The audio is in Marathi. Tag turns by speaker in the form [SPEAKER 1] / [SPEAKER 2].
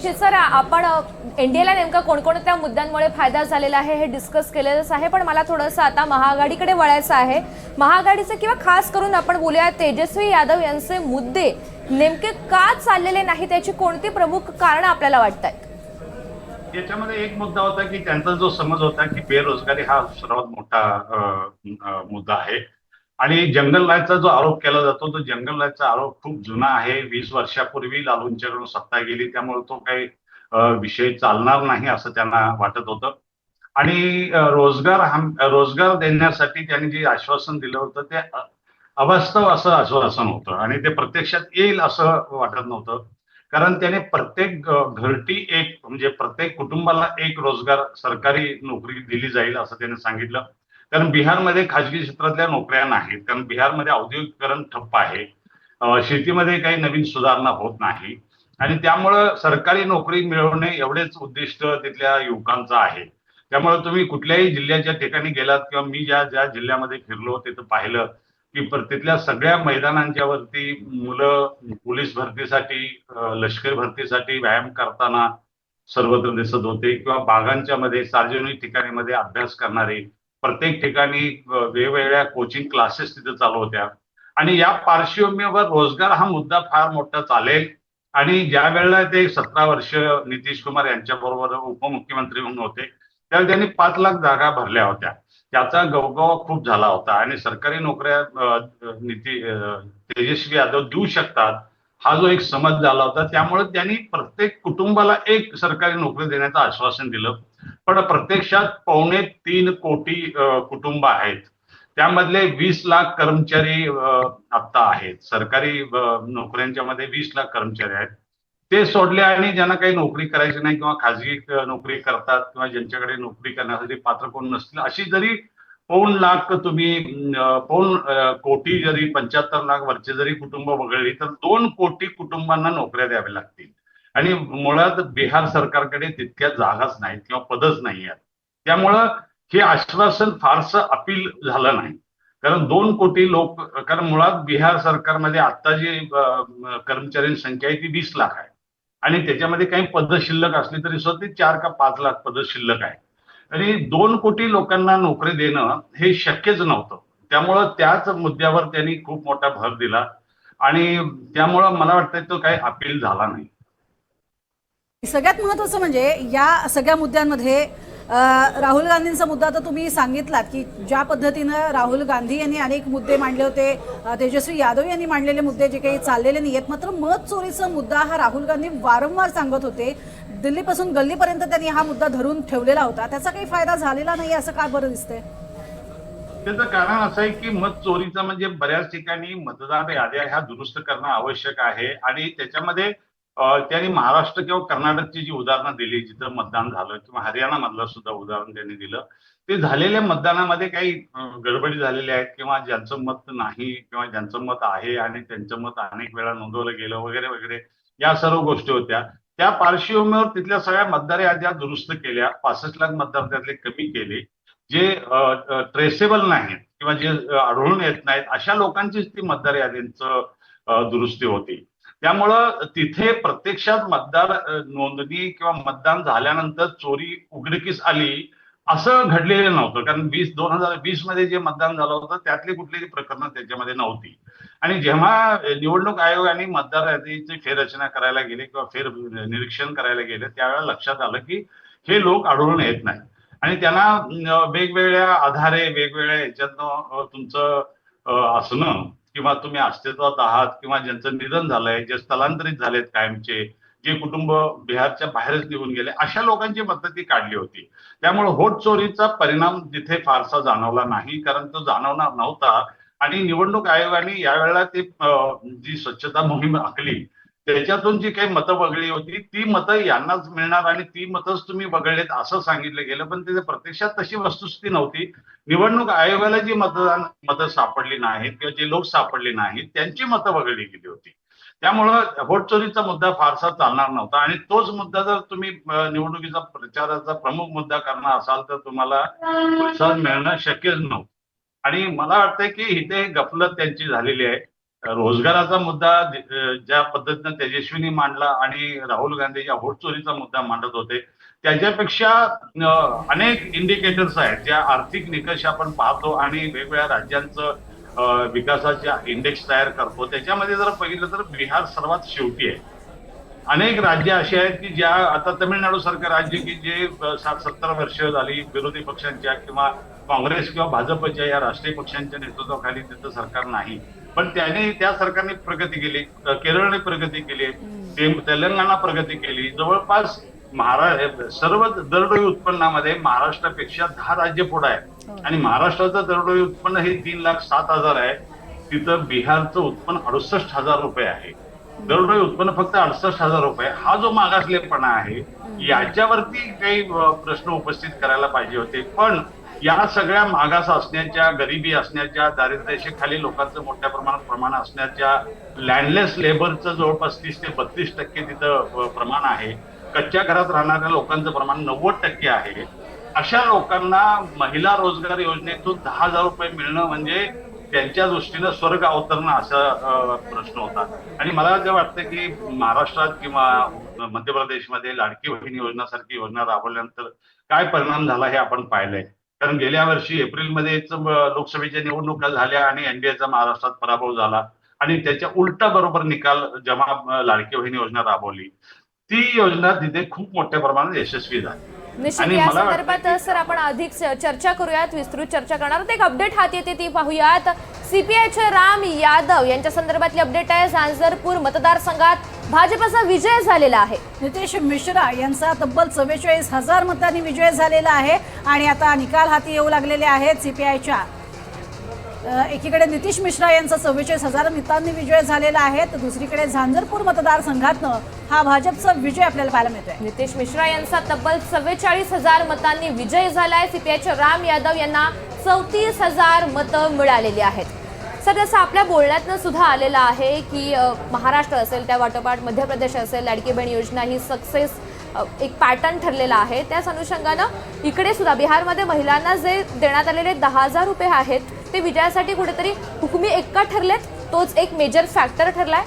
[SPEAKER 1] सर आपण एनडीएला नेमका कोणकोणत्या मुद्द्यांमुळे फायदा झालेला आहे हे डिस्कस केलेलंच आहे पण मला थोडंसं आता महाआघाडीकडे वळायचं आहे. महाआघाडीचे किंवा खास करून आपण बोलूया तेजस्वी यादव यांचे मुद्दे नेमके का चाललेले नाही त्याची कोणती प्रमुख कारणं आपल्याला वाटत आहेत
[SPEAKER 2] याच्यामध्ये एक मुद्दा होता की त्यांचा जो समज होता की बेरोजगारी हा सर्वात मोठा मुद्दा आहे. आणि जंगल लाईटचा जो आरोप केला जातो तो जंगल लाईटचा आरोप खूप जुना आहे. वीस वर्षापूर्वी लालूंच्याकडून सत्ता गेली त्यामुळे तो काही विषय चालणार नाही असं त्यांना वाटत होतं. आणि रोजगार हम रोजगार देण्यासाठी त्यांनी जे आश्वासन दिलं होतं ते अवास्तव असं आश्वासन होतं. आणि ते प्रत्यक्षात येईल असं वाटत नव्हतं. कारण त्याने प्रत्येक घरटी एक म्हणजे प्रत्येक कुटुंबाला एक रोजगार सरकारी नोकरी दिली जाईल असं त्याने सांगितलं. कारण बिहारमध्ये खाजगी क्षेत्रातल्या नोकऱ्या नाहीत कारण बिहारमध्ये औद्योगिकरण ठप्प आहे. शेतीमध्ये काही नवीन सुधारणा होत नाही. आणि त्यामुळं सरकारी नोकरी मिळवणे एवढेच उद्दिष्ट तिथल्या युवकांचं आहे. त्यामुळे तुम्ही कुठल्याही जिल्ह्याच्या ठिकाणी गेलात किंवा मी ज्या ज्या जिल्ह्यामध्ये फिरलो तिथं पाहिलं की तिथल्या सगळ्या मैदानांच्या वरती मुलं पोलीस भरतीसाठी लष्कर लष्करी भरतीसाठी व्यायाम करताना सर्वत्र दिसत होते किंवा बागांच्या मध्ये सार्वजनिक ठिकाणी मध्ये अभ्यास करणारे प्रत्येक ठिकाणी वेगवेगळ्या कोचिंग क्लासेस तिथे चालू होत्या. आणि या पार्श्वभूमीवर रोजगार हा मुद्दा फार मोठा चालेल. आणि ज्या वेळेला ते सतरा वर्ष नितीश कुमार यांच्या बरोबर उपमुख्यमंत्री म्हणून होते त्यावेळी त्यांनी पाच लाख जागा भरल्या होत्या. त्याचा गवगवा खूप झाला होता. आणि सरकारी नोकऱ्या निती तेजस्वी यादव देऊ शकतात हा जो एक समज झाला होता. त्यामुळे त्यांनी प्रत्येक कुटुंबाला एक सरकारी नोकरी देण्याचं आश्वासन दिलं. पण प्रत्यक्षात पावणे तीन कोटी कुटुंब आहेत. त्यामधले वीस लाख कर्मचारी आता आहेत. सरकारी नोकऱ्यांच्या मध्ये वीस लाख कर्मचारी आहेत. ते सोडले आणि ज्यांना काही नोकरी करायची नाही किंवा खाजगी नोकरी करतात किंवा ज्यांच्याकडे नोकरी करण्यासाठी पात्र कोण नसतील अशी जरी पाऊण लाख तुम्ही अ, कोटी जरी पंच्याहत्तर लाख वरचे जरी कुटुंब वगळली तर दोन कोटी कुटुंबांना नोकऱ्या द्याव्या लागतील. आणि मुळात बिहार सरकारकडे तितक्या जागाच नाहीत किंवा पदच नाही आहेत. त्यामुळं हे आश्वासन फारसं अपील झालं नाही. कारण दोन कोटी लोक कारण मुळात बिहार सरकारमध्ये आता जी कर्मचाऱ्यांची संख्या आहे ती वीस लाख आहे. आणि त्याच्यामध्ये काही पद शिल्लक असली तरी सुद्धा ती चार का पाच लाख पद शिल्लक आहे. आणि दोन कोटी लोकांना नोकरी देणं हे शक्यच नव्हतं. त्यामुळं त्याच मुद्द्यावर त्यांनी खूप मोठा भर दिला. आणि त्यामुळं मला वाटतं तो काही अपील झाला नाही.
[SPEAKER 3] सगळ्यात महत्वाचं म्हणजे या सगळ्या मुद्द्यांमध्ये राहुल गांधींचा मुद्दा तर तुम्ही सांगितलात की ज्या पद्धतीनं राहुल गांधी यांनी अनेक मुद्दे मांडले होते तेजस्वी यादव यांनी मांडलेले मुद्दे जे काही चाललेले नाही आहेत मात्र मत चोरीचा मुद्दा हा राहुल गांधी वारंवार सांगत होते. दिल्लीपासून गल्लीपर्यंत त्यांनी हा मुद्दा धरून ठेवलेला होता. त्याचा काही फायदा झालेला नाही असं का बरं दिसतंय?
[SPEAKER 2] त्याचं कारण असं आहे की मत चोरीचा म्हणजे बऱ्याच ठिकाणी मतदार याद्या ह्या दुरुस्त करणं आवश्यक आहे आणि त्याच्यामध्ये त्यांनी महाराष्ट्र किंवा कर्नाटकची जी उदाहरणं दिली जिथं मतदान झालं किंवा हरियाणा मधलं सुद्धा उदाहरण त्यांनी दिलं ते झालेल्या मतदानामध्ये काही गडबडी झालेल्या आहेत किंवा ज्यांचं मत नाही किंवा ज्यांचं मत आहे आणि त्यांचं मत अनेक वेळा नोंदवलं गेलं वगैरे वगैरे या सर्व गोष्टी होत्या. त्या पार्श्वभूमीवर तिथल्या सगळ्या मतदार याद्या दुरुस्त केल्या पासष्ट लाख मतदार त्यातले कमी केले जे ट्रेसेबल नाहीत किंवा जे आढळून येत नाहीत अशा लोकांचीच ती मतदार यादींच दुरुस्ती होती. त्यामुळं तिथे प्रत्यक्षात मतदार नोंदणी किंवा मतदान झाल्यानंतर चोरी उघडकीस आली असं घडलेलं नव्हतं. कारण वीस दोन हजार वीसमध्ये जे मतदान झालं होतं त्यातली कुठलीही प्रकरणं त्याच्यामध्ये नव्हती. आणि जेव्हा निवडणूक आयोगाने मतदार यादीची फेररचना करायला गेले किंवा फेर निरीक्षण करायला गेले त्यावेळेला लक्षात आलं की हे लोक आढळून येत नाही आणि त्यांना वेगवेगळ्या आधारे वेगवेगळ्या याच्यातनं तुमचं असणं किंवा तुम्ही अस्तित्वात आहात किंवा ज्यांचं निधन झालंय जे स्थलांतरित झालेत कायमचे जे कुटुंब बिहारच्या बाहेरच निघून गेले अशा लोकांची मतं ती काढली होती. त्यामुळे होट चोरीचा परिणाम तिथे फारसा जाणवला नाही कारण तो जाणवणार नव्हता. आणि निवडणूक आयोगाने यावेळेला ती जी स्वच्छता मोहीम आखली त्याच्यातून जी काही मतं वगळली होती ती मतं यांनाच मिळणार आणि ती मतच तुम्ही वगळलेत असं सांगितलं गेलं पण तिथे प्रत्यक्षात तशी वस्तुस्थिती नव्हती. निवडणूक आयोगाला जी मतदान मतं सापडली नाहीत किंवा जे लोक सापडले नाहीत त्यांची मतं वगळली गेली होती. त्यामुळं होटचोरीचा मुद्दा फारसा चालणार नव्हता आणि तोच मुद्दा जर तुम्ही निवडणुकीचा प्रचाराचा प्रमुख मुद्दा करणार असाल तर तुम्हाला प्रोत्साहन मिळणं शक्यच नव्हतं. आणि मला वाटतंय की इथे गफलत त्यांची झालेली आहे. रोजगाराचा मुद्दा ज्या पद्धतीनं तेजस्वीनी मांडला आणि राहुल गांधी ज्या होटचोरीचा मुद्दा मांडत होते त्याच्यापेक्षा अनेक इंडिकेटर्स आहेत ज्या आर्थिक निकष आपण पाहतो आणि वेगवेगळ्या राज्यांचं विकासाच्या इंडेक्स तयार करतो. त्याच्यामध्ये जर पहिलं तर बिहार सर्वात शेवटी आहे. अनेक राज्य अशी आहेत की ज्या आता तमिळनाडू सारखं राज्य की जे सात सत्तर वर्ष झाली विरोधी पक्षांच्या किंवा काँग्रेस किंवा भाजपच्या या राष्ट्रीय पक्षांच्या नेतृत्वाखाली तिथं सरकार नाही. पण त्याने त्या सरकारने प्रगती केली केरळने प्रगती केली तेलंगणा प्रगती केली. जवळपास महाराष्ट्र सर्व दरडोई उत्पन्नामध्ये महाराष्ट्रापेक्षा दहा राज्य पुढे आहे आणि महाराष्ट्राचं दरडोई उत्पन्न हे तीन लाख सात हजार आहे. तिथं बिहारचं उत्पन्न अडुसष्ट हजार रुपये आहे. दरडोई उत्पन्न फक्त अडसष्ट हजार रुपये हा जो मागासलेपणा आहे याच्यावरती काही प्रश्न उपस्थित करायला पाहिजे होते. पण या सगळ्या मागास असण्याच्या गरिबी असण्याच्या दारिद्र्याखाली लोकांचं मोठ्या प्रमाणात प्रमाण असण्याच्या लँडलेस लेबरचं जवळपास तीस ते बत्तीस टक्के तिथं प्रमाण आहे. कच्च्या घरात राहणाऱ्या लोकांचं प्रमाण नव्वद टक्के आहे. अशा लोकांना महिला रोजगार योजनेतून दहा हजार रुपये मिळणं म्हणजे त्यांच्या दृष्टीनं स्वर्ग अवतरणं असा प्रश्न होता. आणि मला जे वाटतं की महाराष्ट्रात किंवा मध्य प्रदेशमध्ये लाडकी बहीण योजनासारखी योजना राबवल्यानंतर काय परिणाम झाला हे आपण पाहिलंय. कारण गेल्या वर्षी एप्रिलमध्येच लोकसभेच्या निवडणुका झाल्या आणि एनडीएचा महाराष्ट्रात पराभव झाला. आणि त्याच्या उलटा बरोबर निकाल जेव्हा अ, लाडकी बहीण योजना राबवली. ती योजना तिथे खूप मोठ्या प्रमाणात यशस्वी झाली.
[SPEAKER 1] निश्चित या संदर्भात सर आपण अधिक चर्चा करूयात विस्तृत चर्चा करणार. एक अपडेट हाती येते ती पाहूयात. सीपीआयचे राम यादव यांच्या संदर्भातली अपडेट आहे. झांझरपूर मतदारसंघात भाजपचा विजय झालेला आहे.
[SPEAKER 3] नितेश मिश्रा यांचा तब्बल चव्वेचाळीस हजार मतांनी विजय झालेला आहे आणि आता निकाल हाती येऊ लागलेले आहेत सीपीआयच्या एकीकडे नितीश मिश्रा यांचा चव्वेचाळीस हजार मतांनी विजय झालेला आहे तर दुसरीकडे झांझरपूर मतदारसंघातनं हा भाजपचा विजय आपल्याला पाहायला मिळतोय.
[SPEAKER 1] नितेश मिश्रा यांचा तब्बल चव्वेचाळीस हजार मतांनी विजय झालाय. सीपीआयच्या राम यादव यांना चौतीस हजार मतं मिळालेली आहेत. सर जसं आपल्या बोलण्यातनं सुद्धा आलेलं आहे की महाराष्ट्र असेल त्या वाटोपाठ मध्य प्रदेश असेल लाडकी बहीण योजना ही सक्सेस एक पॅटर्न ठरलेला आहे. त्याच अनुषंगानं इकडे सुद्धा बिहारमध्ये महिलांना जे देण्यात आलेले दहा हजार रुपये आहेत ते विजयासाठी कुठेतरी हुकमी एक्का ठरलेत. तोच एक मेजर फॅक्टर ठरलाय.